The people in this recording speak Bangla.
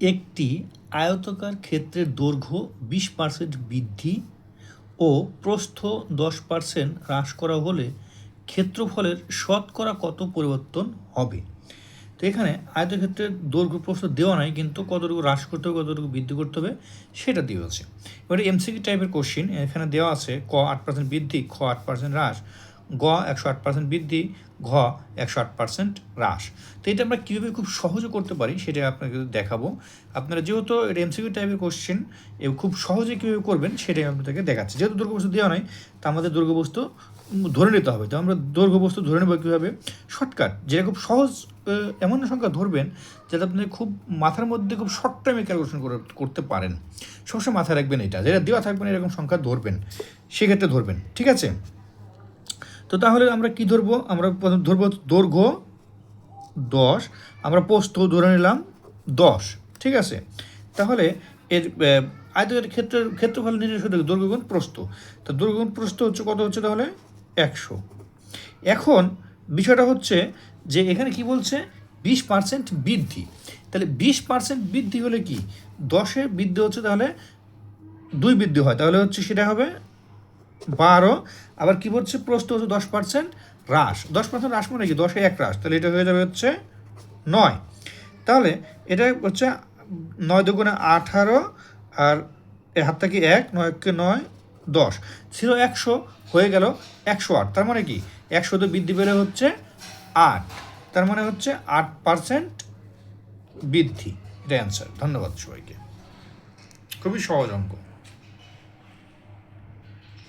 একটি আয়তকার ক্ষেত্রের দৈর্ঘ্য বিশ পার্সেন্ট বৃদ্ধি ও প্রস্থ দশ পার্সেন্ট হ্রাস করা হলে ক্ষেত্রফলের শতকরা কত পরিবর্তন হবে? তো এখানে আয়তক্ষেত্রের দৈর্ঘ্য প্রস্থ দেওয়া নাই, কিন্তু কতটুকু হ্রাস করতে হবে, কতটুকু বৃদ্ধি করতে হবে সেটা দেওয়া আছে। এবারে এমসিকি টাইপের কোশ্চিন এখানে দেওয়া আছে ক আট পার্সেন্ট বৃদ্ধি, খ আট পার্সেন্ট হ্রাস। গ একশো আট পার্সেন্ট বৃদ্ধি, ঘ একশো আট পার্সেন্ট হ্রাস। তো এটা আমরা কীভাবে খুব সহজে করতে পারি সেটা আপনাকে দেখাবো। আপনারা যেহেতু এটা এমসিকিউ টাইপের কোশ্চেন এবং খুব সহজে কীভাবে করবেন সেটাই আপনাদেরকে দেখাচ্ছি। যেহেতু দুর্গবস্তু দেওয়া নয় তা আমাদের দুর্গবস্তু ধরে নিতে হবে। তো আমরা দৈর্ঘ্য বস্তু ধরে নেব কীভাবে? শর্টকাট যেটা খুব সহজ এমন সংখ্যা ধরবেন যাতে আপনি খুব মাথার মধ্যে খুব শর্ট টাইমে ক্যালকুলেশন করে, করতে পারেন। সবসময় মাথায় রাখবেন এটা। যেটা দেওয়া থাকবেন এরকম সংখ্যা ধরবেন। সেক্ষেত্রে ধরবেন। ঠিক আছে? তো তাহলে আমরা কি ধরবো? আমরা প্রথম ধরবো দৈর্ঘ্য দশ। আমরা পোস্ত ধরে নিলাম দশ। ঠিক আছে? তাহলে এর আহ, আয়তকের ক্ষেত্রের ক্ষেত্রফল নির্ণয় শুধু দৈর্ঘ্যগুণ প্রস্থ। তো দৈর্ঘ্যগুণ প্রস্থ হচ্ছে কত হচ্ছে তাহলে? একশো। এখন বিষয়টা হচ্ছে যে এখানে কি বলছে? বিশ পার্সেন্ট বৃদ্ধি। তাহলে বিশ পার্সেন্ট বৃদ্ধি হলে কি? দশে বৃদ্ধি হচ্ছে তাহলে দুই বৃদ্ধি হয়। তাহলে হচ্ছে সেটা হবে বারো, আবার কি বলছে? প্রস্থ হচ্ছে দশ পার্সেন্ট হ্রাস। দশ পার্সেন্ট হ্রাস মানে কি? দশে এক হ্রাস। তাহলে এটা হয়ে যাবে হচ্ছে নয়। তাহলে এটা হচ্ছে নয় দুগুণে আঠারো আর এর হাত থেকে এক? নয়কে নয়, দশ। ছিল একশো, হয়ে গেল একশো আট। তার মানে কি? একশো তো বৃদ্ধি পেলে হচ্ছে আট। তার মানে হচ্ছে আট পার্সেন্ট বৃদ্ধি। এটা অ্যান্সার ধন্যবাদ সবাইকে। খুবই সহজ অঙ্ক।